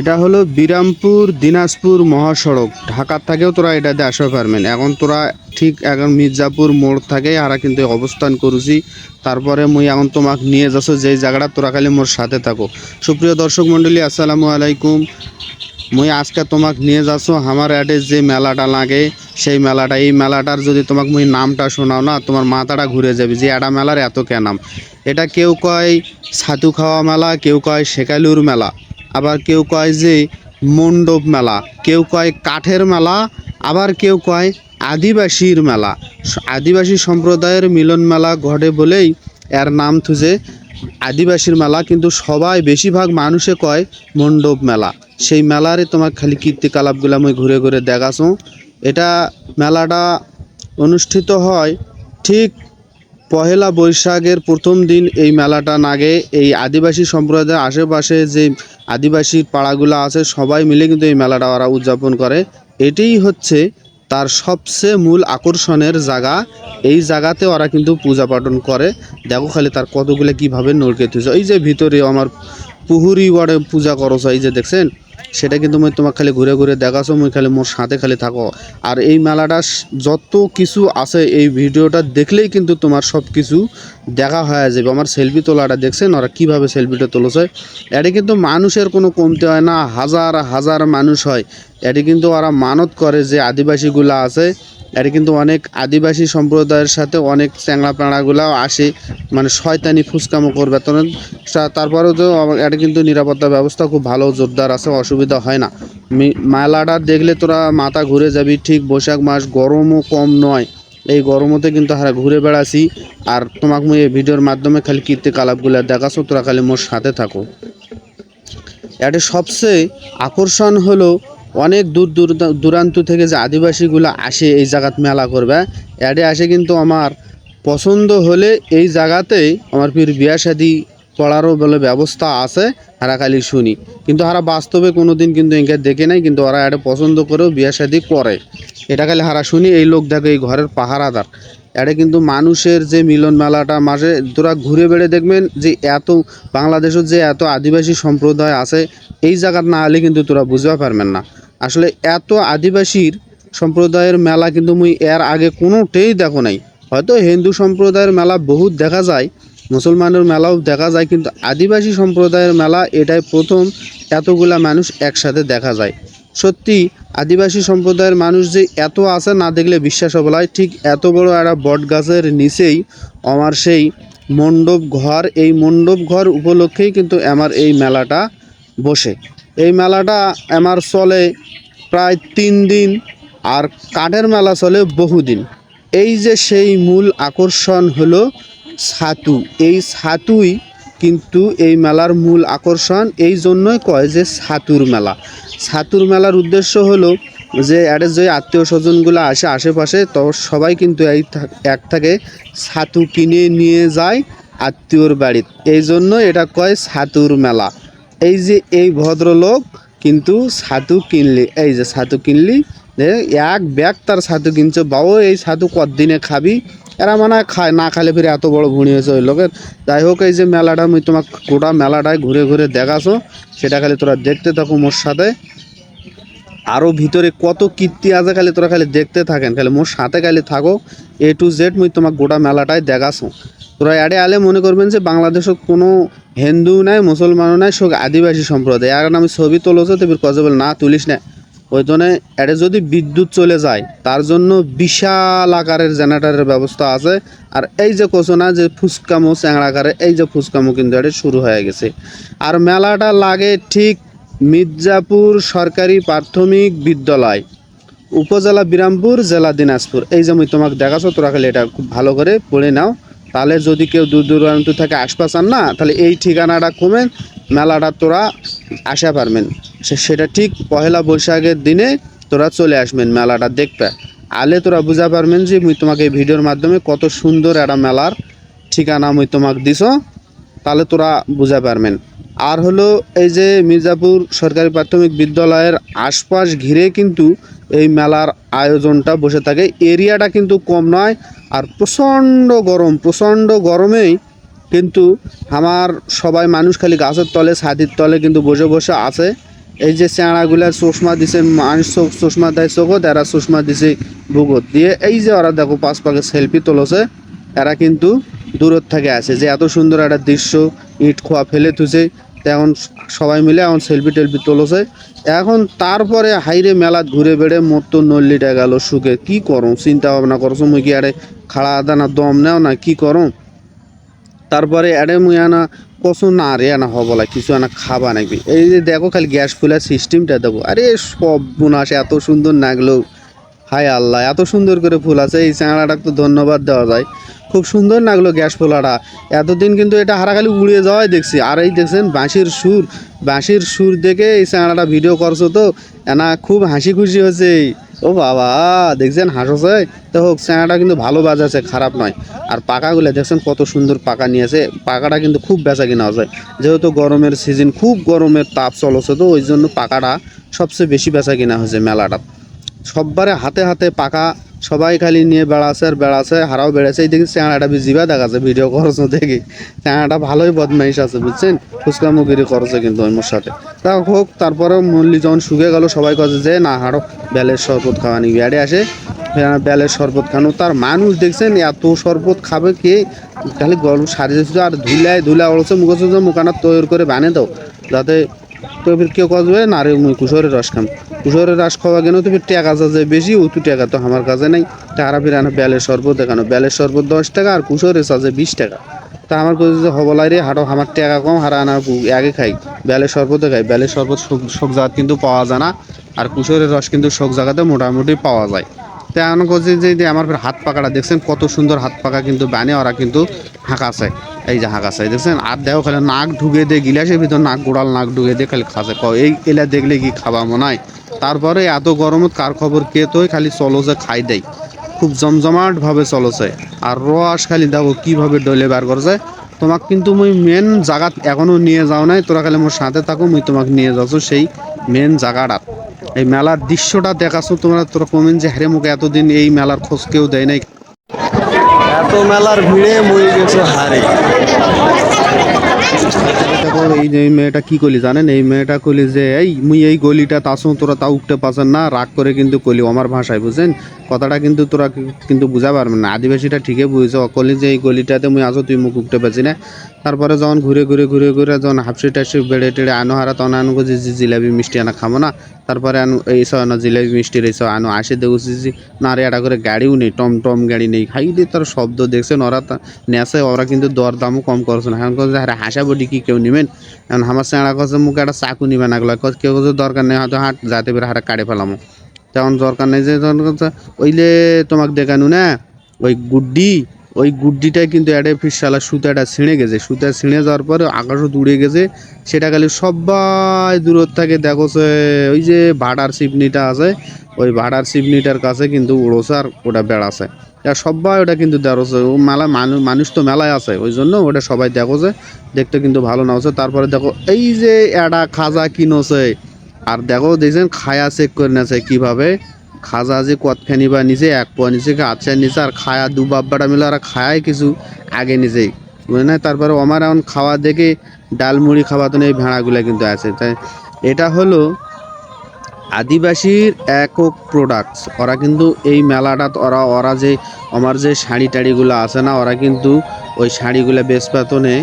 এটা হলো বিরামপুর, দিনাজপুর মহাসড়ক। ঢাকার থেকেও তোরা এটাতে আসতে পারবেন। এখন তোরা ঠিক এখন মির্জাপুর মোড় থাকে আর কিন্তু অবস্থান করছি। তারপরে মুই এখন তোমাক নিয়ে যাচ্ছ, যেই জায়গাটা তোরা খালি মোর সাথে থাকো। সুপ্রিয় দর্শক মণ্ডলী, আসসালামু আলাইকুম। মুই আজকে তোমাক নিয়ে যাচ্ছ আমার অ্যাডে যে মেলাটা লাগে, সেই মেলাটা। এই মেলাটার যদি তোমাক মুই নামটা শোনাও না, তোমার মাথাটা ঘুরে যাবে যে এটা মেলার এত কে নাম এটা কেউ কয় ছাতু খাওয়া মেলা, কেউ কয় শেকালুর মেলা। আবার কেউ কয় যে মণ্ডপ মেলা, কেউ কয় কাঠের মেলা, আবার কেউ কয় আদিবাসীর মেলা। আদিবাসী সম্প্রদায়ের মিলন মেলা ঘটে বলেই এর নাম থুজে আদিবাসীর মেলা, কিন্তু সবাই বেশিরভাগ মানুষে কয় মণ্ডপ মেলা। সেই মেলারে তোমার খালি কীর্তিকলাপগুলো আমি ঘুরে ঘুরে দেখাছো। এটা মেলাটা অনুষ্ঠিত হয় ঠিক পহেলা বৈশাখের প্রথম দিন এই মেলাটা নাগে। এই আদিবাসী সম্প্রদায়ের আশেপাশে যে আদিবাসী পাড়াগুলো আছে, সবাই মিলে কিন্তু এই মেলাটা ওরা উদযাপন করে। এটাই হচ্ছে তার সবচেয়ে মূল আকর্ষণের জায়গা। এই জায়গাতে ওরা কিন্তু পূজা পাঠন করে। দেখো খালি তার কতগুলো কীভাবে নড়কে তুলছে এই যে ভিতরে আমার পুহুরি ওয়ার্ডে পূজা করছ এই যে দেখছেন? সেটা কিন্তু মই তোমাক খালি ঘুরে ঘুরে দেখাছো, মই খালি মোর সাথে খালি থাকো। আর এই মেলাটা যত কিছু আছে, এই ভিডিওটা দেখলেই কিন্তু তোমার সব কিছু দেখা হয়ে যাবে। আমার সেলফি তোলাটা দেখছেন, ওরা কীভাবে সেলফিটা তুলেছে? এটা কিন্তু মানুষের কোনো কমতি হয় না, হাজার হাজার মানুষ হয়। এটি কিন্তু ওরা মানত করে যে আদিবাসীগুলো আছে এটা কিন্তু অনেক আদিবাসী সম্প্রদায়ের সাথে অনেক চ্যাংড়া প্যাঁড়াগুলাও আসে মানে শয়তানি ফুচকামো করবে তো তারপরেও তো এটা কিন্তু নিরাপত্তা ব্যবস্থা খুব ভালো, জোরদার আছে, অসুবিধা হয় না। মেলাটা দেখলে তোরা মাথা ঘুরে যাবি, ঠিক বৈশাখ মাস গরমও কম নয়। এই গরমতে কিন্তু হারা ঘুরে বেড়াছি আর তোমাকে মুই এই ভিডিওর মাধ্যমে খালি কীর্তি কীর্তিকলাপগুলো দেখাছো তোরা খালি মোর সাথে থাকো। এটা সবচেয়ে আকর্ষণ হলো অনেক দূর দূর দূরান্ত থেকে যে আদিবাসীগুলো আসে এই জায়গাত মেলা করবে, এডে আসে কিন্তু আমার পছন্দ হলে এই জায়গাতেই আমার ফির বিয়া শাদি করারও বলে ব্যবস্থা আছে, হারা খালি শুনি। কিন্তু হারা বাস্তবে কোনো দিন কিন্তু এঁকে দেখে নাই, কিন্তু ওরা এটা পছন্দ করেও বিয়া শাদি করে। এটা খালি হারা শুনি, এই লোক দেখে এই ঘরের পাহারাদার। এটা কিন্তু মানুষের যে মিলন মেলাটা মাঝে, তোরা ঘুরে বেড়ে দেখবেন যে এত বাংলাদেশের যে এত আদিবাসী সম্প্রদায় আছে, এই জায়গার না হলে কিন্তু তোরা বুঝতে পারবেন না। আসলে এত আদিবাসীর সম্প্রদায়ের মেলা কিন্তু মুই এর আগে কোনোটাই দেখো নাই। হয়তো হিন্দু সম্প্রদায়ের মেলা বহুত দেখা যায়, মুসলমানের মেলাও দেখা যায়, কিন্তু আদিবাসী সম্প্রদায়ের মেলা এটাই প্রথম এতগুলা মানুষ একসাথে দেখা যায়। সত্যি, আদিবাসী সম্প্রদায়ের মানুষ যে এত আছে না দেখলে বিশ্বাস হবে। ঠিক এত বড় একটা বট গাছের নিচেই আমার সেই মণ্ডপ ঘর, এই মণ্ডপ ঘর উপলক্ষেই কিন্তু আমার এই মেলাটা বসে। এই মেলাটা আমার চলে প্রায় তিন দিন আর কাঠের মেলা চলে বহুদিন। এই যে সেই মূল আকর্ষণ হলো ছাতু। এই ছাতুই কিন্তু এই মেলার মূল আকর্ষণ। এই জন্যই কয় যে ছাতুর মেলা। ছাতুর মেলার উদ্দেশ্য হলো যে এর যে আত্মীয় স্বজনগুলো আসে আশেপাশে, তো সবাই কিন্তু এই এক থাকে ছাতু কিনে নিয়ে যায় আত্মীয়র বাড়িতে। এই জন্য এটা কয় ছাতুর মেলা। এই যে এই ভদ্রলোক কিন্তু ছাতু কিনলি, এই যে ছাতু কিনলি এক ব্যাগ তার ছাতু কিনছে বাবু এই ছাতু কতদিনে খাবি? এরা মানে খায়, না খালে ফিরে এত বড় ভুঁড়ি হয়েছে ওই লোকের। যাই হোক, এই যে মেলাটা, আমি তোমার গোটা মেলাটায় ঘুরে ঘুরে দেখাছো, সেটা খালি তোরা দেখতে থাকো মোর সাথে। আরও ভিতরে কত কীর্তি আছে খালি তোরা খালি দেখতে থাকেন, খালি মোর সাথে খালি থাকো। এ টু জেড মুই তোমার গোটা মেলাটায় দেখাছো। তোরা এডে আলে মনে করবেন যে বাংলাদেশত কোনো হিন্দু নাই, মুসলমানও নাই, সব আদিবাসী সম্প্রদায়। আর আমি ছবি তুলেছো তেবির কজে বলে না তুলিস না। ওই জন্য এডে যদি বিদ্যুৎ চলে যায়, তার জন্য বিশাল আকারের জেনারেটারের ব্যবস্থা আছে। আর এই যে কোচনা যে ফুচকামো চ্যাংড়াকারে এই যে ফুচকামো কিন্তু এটা শুরু হয়ে গেছে। আর মেলাটা লাগে ঠিক মির্জাপুর সরকারি প্রাথমিক বিদ্যালয়, উপজেলা বিরামপুর, জেলা দিনাজপুর। এই যে আমি তোমাকে দেখাচ্ছ, তোরা খালি এটা খুব ভালো করে পড়ে নাও। তাহলে যদি কেউ দূর দূরান্ত থেকে আসবা না, তাহলে এই ঠিকানাটা কমে মেলাটা তোরা আসা পারবেন। সেটা ঠিক পহেলা বৈশাখের দিনে তোরা চলে আসবেন মেলাটা দেখবে আলে তোরা বুঝা পারবেন যে মুই তোমাকে এই ভিডিওর মাধ্যমে কত সুন্দর একটা মেলার ঠিকানা মুই তোমাকে দিছ, তাহলে তোরা বুঝা পারবেন। আর হলো এই যে মির্জাপুর সরকারি প্রাথমিক বিদ্যালয়ের আশপাশ ঘিরে কিন্তু এই মেলার আয়োজনটা বসে থাকে। এরিয়াটা কিন্তু কম নয় আর প্রচণ্ড গরম, প্রচণ্ড গরমেই কিন্তু আমার সবাই মানুষ খালি গাছের তলে, ছাদির তলে কিন্তু বসে বসে আছে। এই যে চেঁড়াগুলা চশমা দিছে, মানুষ চোখ চশমা দেয় চোখত, এরা চশমা দিছে বুকত। দিয়ে এই যে ওরা দেখো পাঁচ পাকে সেলফি তোলছে, এরা কিন্তু দূরত থেকে আসে যে এত সুন্দর একটা দৃশ্য, ইট খোয়া ফেলে তুছে এখন সবাই মিলে এখন সেলফি টেলফি তোলছে। এখন তারপরে হাইরে মেলাত ঘুরে বেড়ে মোট তো নল্লিটা গেল সুখে। কি করো চিন্তা ভাবনা করছ? মুই কি আরে খাড়া দানা দম নেও না? কি করো তারপরে আরে মুই আনা কচু না রে আনা হবলা কিছু আনা খাবা নাকি? এই যে দেখো খালি গ্যাস ফুলার সিস্টেমটা দেখো। আরে সব বুনাস, এত সুন্দর লাগল হায় আল্লাহ, এত সুন্দর করে ফুল আছে। এই চাঁড়াটাকে তো ধন্যবাদ দেওয়া যায়। খুব সুন্দর লাগল গ্যাস ফুলাটা এতদিন কিন্তু এটা হারাখালি উড়িয়ে যাওয়াই দেখছি। আর এই দেখছেন, বাঁশির সুর। বাঁশির সুর দেখে এই চাঁড়াটা ভিডিও করছ তো? এনা খুব হাসি খুশি হয়েছে ও বাবা, দেখছেন, হাসছে? তো হোক চাঁড়াটা কিন্তু ভালো বাজাচ্ছে, খারাপ নয়। আর পাকাগুলো দেখছেন, কত সুন্দর পাকা নিয়েছে। পাকাটা কিন্তু খুব বেচা কিনা হচ্ছে যেহেতু গরমের সিজন খুব গরমের তাপ চলছে তো, ওই জন্য পাকাটা সবচেয়ে বেশি বেচা কিনা হয়েছে মেলাটা। সববারে হাতে হাতে পাকা, সবাই খালি নিয়ে বেড়াচ্ছে আর বেড়াচ্ছে, হারাও বেড়েছে। এই দেখি চেঁড়াটা বিজিবা দেখাচ্ছে ভিডিও করছ দেখি। চেঁড়াটা ভালোই বদমাইশ আছে, বুঝছেন? ফুচকা মুগিরি করছে কিন্তু ওই মোর সাথে তা হোক তারপরে মল্লি যখন শুকে গেল, সবাই কাছে যে, না হারো বেলের শরবত খাওয়া নিবি আরে আসে বেলের শরবত খানো তার মানুষ দেখছেন, এত শরবত খাবে কে? খালি গরম সারিয়ে আর ধুলায় ধুলা ওড়ছে মুখে মুখানা তৈরি করে বানিয়ে দাও, যাতে তো ফির কেউ কসবে না রে, মুই কুশোরের রস খাম। কুশোরের রস খাওয়া কেন তো ফির টাকা যায় বেশি, ও তো টাকা তো আমার কাছে নাই। তারা ফির আনা বেলের শরবত দেখানো। বেলের শরবত দশ টাকা আর কুশোরের সাজে বিশ টাকা। তা আমার কাছে যে হবলাই রে, হাটো, আমার টাকা কম হারা আনা আগে খাই। বেলের শরবত খাই। বেলের শরবত সব জায়গা কিন্তু পাওয়া যায় না। আর কুশোরের রস কিন্তু সব জায়গাতে মোটামুটি পাওয়া যায়। তা এমন করছে যে যে আমার হাত পাকাটা দেখছেন, কত সুন্দর হাত পাকা কিন্তু বানে, ওরা কিন্তু হাঁকাছে এই যে হাঁকাছে দেখছেন? আর দেখো খালি নাক ঢুকে দিয়ে গিলাসের ভিতর নাক, গোড়াল নাক ঢুকে দিয়ে খালি খাসে ক এই এলা দেখলে কি খাবা মনে হয়? তারপরে এত গরমত কার খবর কে তোই খালি চলছে, খাই দেয়। খুব জমজমাটভাবে চলছে। আর রস খালি দেখো কীভাবে ডলে বার করছে। তোমাক কিন্তু মুই মেন জায়গাত এখনও নিয়ে যাও নাই, তোরা খালি মোর সাথে থাকো, মুই তোমাকে নিয়ে যাচ্ছ সেই মেন জায়গাটা এই মেলার দৃশ্যটা দেখাছো তোমরা? তোরা কমেন যে, হ্যারে মুখে এতদিন এই মেলার খোঁজ কেউ দেয় নাই? এত মেলার ভিড়ে মরে গেছে হারে। এই মেয়েটা কি করলি জানেন? এই মেয়েটা কলি যে, এই, মুই এই গলিটা তাসো, তোরা তা উঠতে পারছেন না, রাগ করে কিন্তু কলি আমার ভাষায়, বুঝছেন? কথাটা কিন্তু তোরা কিন্তু বুঝা পারবেন না। আদিবাসীটা ঠিকই বুঝেছে অকলি যে, এই গলিটাতে মুই আসো তুই মুখ উঠতে পারছি না। তারপরে যখন ঘুরে ঘুরে ঘুরে ঘুরে যখন হাফসি টাফসি বেড়ে টেড়ে আনো হারা, তখন আনো যে জিলাপি মিষ্টি আনা খাব না। তারপরে আনো এইসব আনো জিলাপি মিষ্টির এইসব আনো। আসে দেখছি যে না রে, এটা করে গাড়িও নেই, টম টম গাড়ি নেই। খাই দিয়ে তার শব্দ দেখছেন, ওরা নেশে ওরা কিন্তু দর দামও কম করছে না। এখন হাসা বডি কি কেউ নেবেন। এখন আমার চেঁড়া কথা মুখে একটা চাকু নিবে না গেলো কেউ কিছু দরকার নেই, হয়তো হাট যাতে বের হারা কাটে ফেলামো তেমন দরকার নেই যে ওইলে তোমাকে দেখানো না, ওই গুড্ডি, ওই গুড্ডিটাই কিন্তু একটা ফিসালা সুতাটা ছিঁড়ে গেছে। সুতা ছিঁড়ে যাওয়ার পরে আকাশও দূরে গেছে। সেটা খালি সবাই দূরত থেকে দেখোছে ওই যে ভাড়ার সিপনিটা আছে, ওই ভাড়ার সিপনিটার কাছে কিন্তু উড়োছে আর ওটা বেড়াছে। সবাই ওটা কিন্তু দেখোছে ও মেলা মানুষ মানুষ তো মেলায় আছে, ওই জন্য ওটা সবাই দেখোছে দেখতে কিন্তু ভালো না হচ্ছে। তারপরে দেখো এই যে একটা খাজা কিনোছে, আর দেখো দেখছেন খায়া চেক করে নেছে কীভাবে। খাজা যে কতখানি বা নিচে এক পোয়া নিচে আচ্ছা নিচে আর খায়া দু বাব্বাটা মিলে আর খায় কিছু আগে নিজেই বুঝলে না? তারপরে আমার এখন খাওয়া দেখে ডাল মুড়ি খাওয়া তো এই ভেড়াগুলো কিন্তু আছে। তাই এটা হলো আদিবাসীর একক প্রোডাক্টস ওরা কিন্তু এই মেলাটা ওরা ওরা যে আমার যে শাড়ি টাড়িগুলো আছে না, ওরা কিন্তু ওই শাড়িগুলো বেশ পাতনে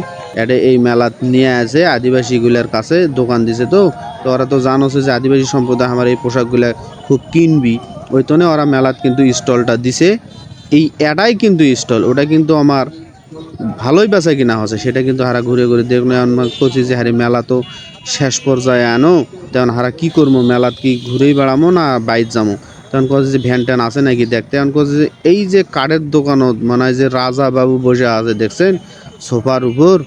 এটা এই মেলাত নিয়ে আসে আদিবাসীগুলোর কাছে দোকান দিছে তো। তো ওরা তো জানোছে যে আদিবাসী সম্প্রদায় আমার এই পোশাকগুলো খুব কিনবি। ওই তনে ওরা মেলাত কিন্তু স্টলটা দিছে। এই এটাই কিন্তু স্টল ওটা কিন্তু আমার ভালোই বেচা কিনা হচ্ছে, সেটা কিন্তু হারা ঘুরে ঘুরে দেখুন। আমার কচি যে হারে মেলা তো শেষ পর্যায়ে আনো তেমন হারা কি করব? মেলাত কি ঘুরেই বেড়ামো না বাইর যাব তেমন কছে যে ভ্যান ট্যান আছে নাকি দেখ তেমন কছে যে এই যে কাঠের দোকানত মানে যে রাজা বাবু বসে আছে, দেখছেন? সোফার উপর।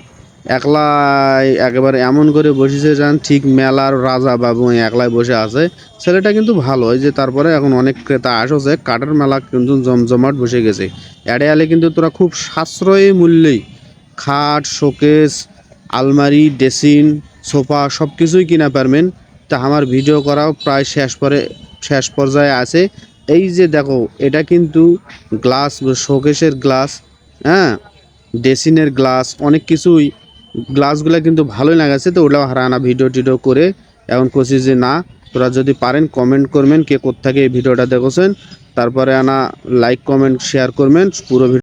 একলাই একেবারে এমন করে বসেছে যান ঠিক মেলার রাজা বাবু একলাই বসে আছে। ছেলেটা কিন্তু ভালো ওই যে তারপরে এখন অনেক ক্রেতা আসছে, কাঠের মেলা কিন্তু জমজমাট বসে গেছে। এড়ে কিন্তু তোরা খুব সাশ্রয়ী মূল্যেই খাট, শোকেস, আলমারি, ড্রেসিং, সোফা সব কিছুই কিনা পারবেন। তা আমার ভিডিও করাও প্রায় শেষ পরে, শেষ পর্যায়ে আছে। এই যে দেখো, এটা কিন্তু গ্লাস, শোকেসের গ্লাস হ্যাঁ ড্রেসিনের গ্লাস, অনেক কিছুই গ্লাসগুলো কিন্তু ভালোই লাগাছে তো ওগুলো হারানা ভিডিও টিডিও করে। এখন করছি যে না, তোরা যদি পারেন কমেন্ট করবেন কে কোত্থেকে এই ভিডিওটা দেখেছেন। তারপরে আনা লাইক কমেন্ট শেয়ার করবেন, পুরো